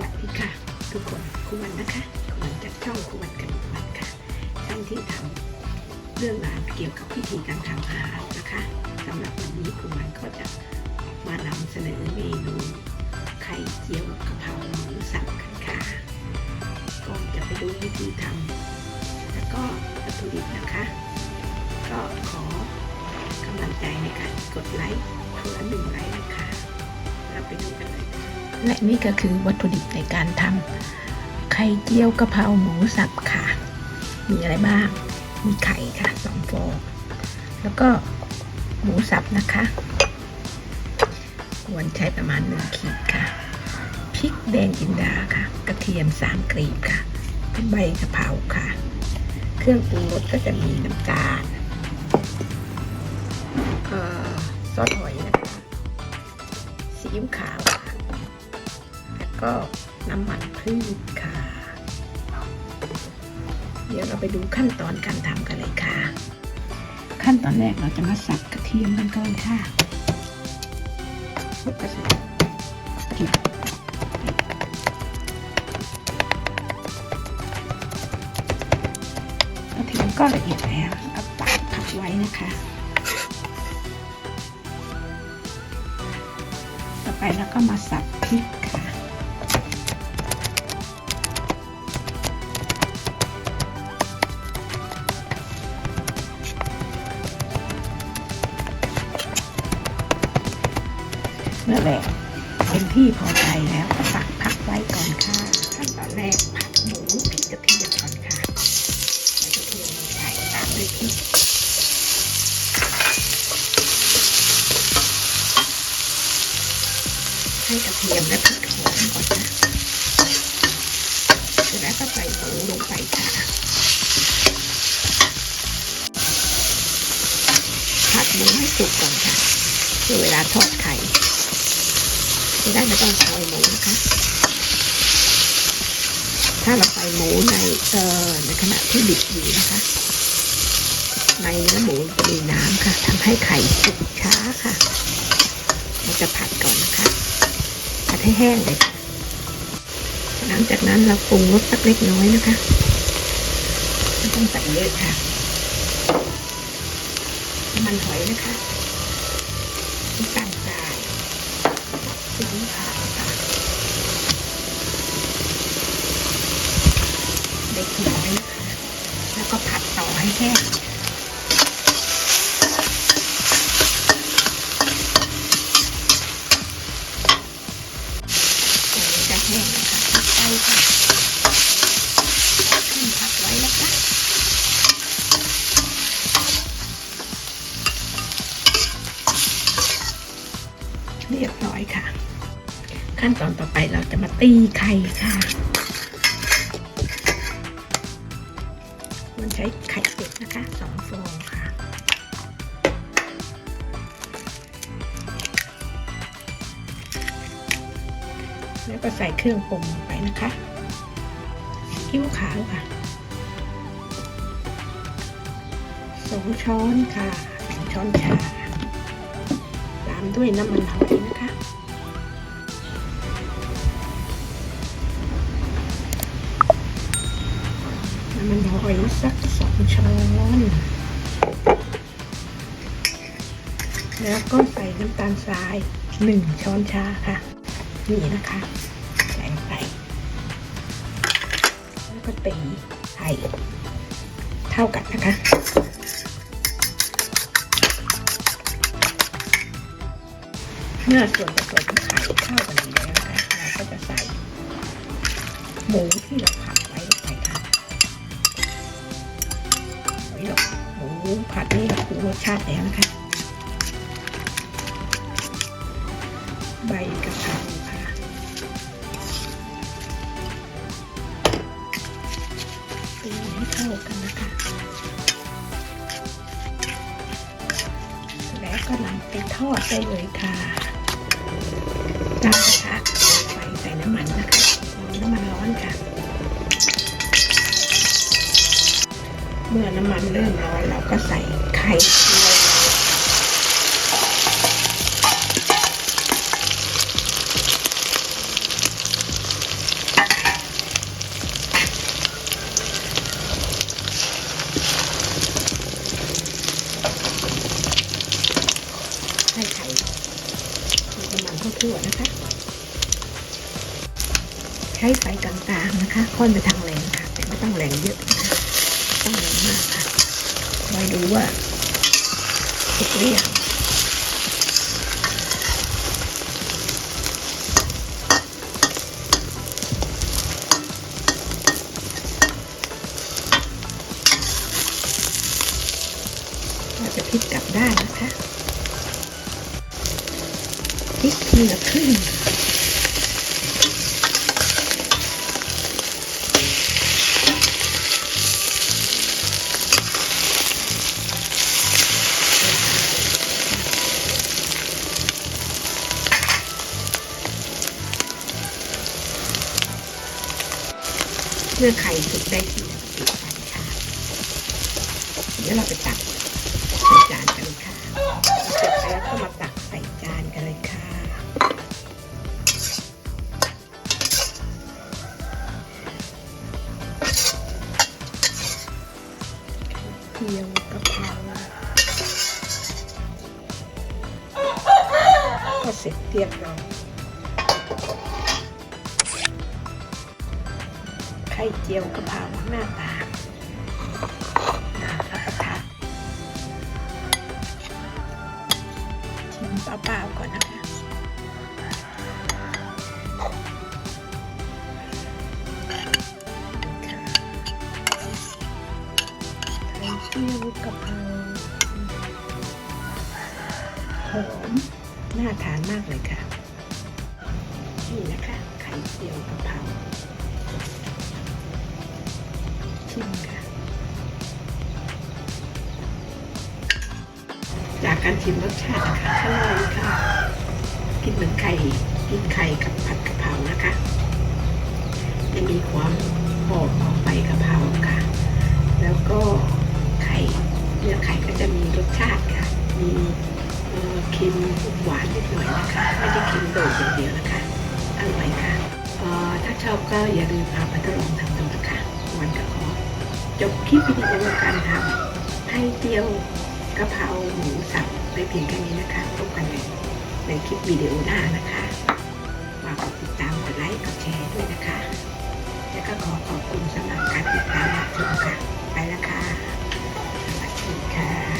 วัสดีค่ะ ทุกคนคุณวันนะคะคุณวันจากช่องคุณวันกันวันค่ะช่องที่ทำเรื่องราวเกี่ยวกับพิธีการทำอาหารนะคะสำหรับวันนี้คุณวันก็จะมานำเสนอเมนูไข่เจียวกะเพราหมูสับกันค่ะก่อนจะไปดูวิธีทำแล้วก็วัตถุดิบนะคะ ก็ขอกำลังใจในการกดไลค์คนละหนึ่ง และนี่ก็คือวัตถุดิบในการทำไข่เจียวกะเพราหมูสับค่ะ มีอะไรบ้าง มีไข่ค่ะสองฟองแล้วก็หมูสับนะคะควรใช้ประมาณหนึ่งขีดค่ะพริกแดงจินดาค่ะ กระเทียมสามกรีบค่ะใบกะเพราค่ะ เครื่องปรุงรสก็จะมีน้ำตาลเอ่อซอสหอยนะคะซีอิ๊วขาวค่ะแล้ว ก็น้ำมันพืชค่ะ เดี๋ยวเราไปดูขั้นตอนการทำกันเลยค่ะ ขั้นตอนแรกเราจะมาสับกระเทียมกันก่อนค่ะกระเทียมกระเทียมก็ละเอียดแล้วเอาปาดพักไว้นะคะต่อไปแล้วก็มาสับพริกค่ะ เมื่อแหละเป็นที่พอใจแล้วก็ตักพักไว้ก่อนค่ะขั้นตอนแรกผัดหมูพริกกระเทียมก่อนค่ะใส่กระเทียมลงไปตามด้วยพริกให้กระเทียมและพริกหอมก่อนนะเสร็จแล้วก็ใส่หมูลงไปค่ะผัดหมูให้สุกก่อนค่ะเพื่อเวลาทอดไข่ ได้ไม่ต้องซอยหมูนะคะ ถ้าเราใส่หมูในเอ่อในขณะที่ดิบอยู่นะคะ ในเนื้อหมูจะมีน้ำค่ะทำให้ไข่สุกช้าค่ะ เราจะผัดก่อนนะคะ ผัดให้แห้งเลยค่ะหลังจากนั้นเราปรุงรสสักเล็กน้อยนะคะไม่ต้องใส่เยอะค่ะ มันหอยนะคะ สีขา ขั้นตอนต่อไปเราจะมาตีไข่ค่ะควรใช้ไข่เป็ดนะคะสองฟองค่ะแล้วก็ใส่เครื่องปรุงลงไปนะคะซีอิ๊วขาวค่ะสองช้อนค่ะสองช้อนชาตามด้วยน้ำมันหอยนะคะ น้ำมันหอยสักสองช้อน แล้วก็ใส่น้ำตาลทรายหนึ่งช้อนชาค่ะ นี่นะคะ ใส่ลงไป แล้วก็ตีไข่เท่ากันนะคะเมื่อส่วนผสมไข่เข้ากันแล้วนะคะเราก็จะใส่หมูที่เรา หรอกหมูผัดนี่เราปรุงรสชาติแล้วนะคะ ใบกระเพราค่ะ ตีให้เข้ากันนะคะ แล้วก็นำไปทอดได้เลยค่ะตั้งกระทะ เริ่มร้อนเราก็ใส่ไข่ให้ไข่มีน้ำมันทั่วนะคะ ใช้ไฟกลางๆนะคะ ค่อนไปทางแรงค่ะ แต่ไม่ต้องแรงเยอะนะคะต้องแรงมากค่ะ คอยดูว่าสุกหรือยังเราจะพลิกกลับด้านนะคะพลิกทีละครึ่ง เมื่อไข่สุกได้ที่แล้วปิดไฟค่ะเดี๋ยวเราไปตักใส่จานกันเลยค่ะเสร็จแล้วก็มาตักใส่จานกันเลยค่ะเกี๊ยวกะเพราก็เสร็จเรียบร้อย ข่เจียวกะเพราหน้าตาน่ารับประทานชิมเปล่าๆก่อนนะคะค่ะไข่เจียวกะเพราหอมน่าทานมากเลยค่ะ นี่นะคะ ไข่เจียวกะเพรา ชิมค่ะ จากการชิมรสชาตินะคะอร่อยค่ะ กินเหมือนไข่กินไข่กับผัดกะเพรานะคะจะมีความหอมของใบกะเพราค่ะ แล้วก็ไข่เนื้อไข่ก็จะมีรสชาติค่ะ มีเค็มหวานนิดหน่อยนะคะ ไม่ได้เค็มโดดอย่างเดียวนะคะ อร่อยค่ะถ้าชอบก็อย่าลืมเอาไปทดลองทำดูนะคะ วันก็ขอ จบคลิปวิดีโอการทำไทยเตียวกระเพราหมูสับไปเพียงแค่นี้นะคะพบกันใหในคลิปวิดีโอหน้านะคะฝากกดติดตามกดไลค์กดแชร์ด้วยนะคะ และก็ขอขอบคุณสำหรับการติดตามรับชมค่ะ ไปละค่ะสวัสดีค่ะ